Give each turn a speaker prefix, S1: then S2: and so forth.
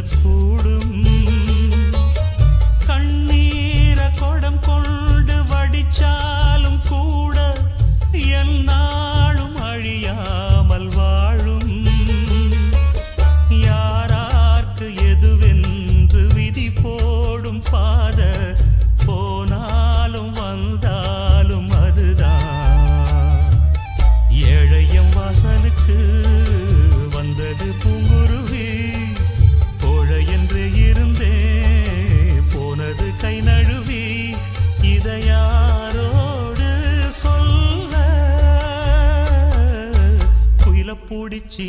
S1: சொல்லக்கூடும் கண்ணீர கொடம் கொண்டு வடிச்சாலும் கூட என்னாலும் அழியாமல் வாழும். யாரார்க்கு எதுவென்று விதி போடும் பாத போனாலும் வந்தாலும் அதுதான். ஏழையம் வாசலுக்கு இதையாரோடு சொல்ல குயில பூடிச்சி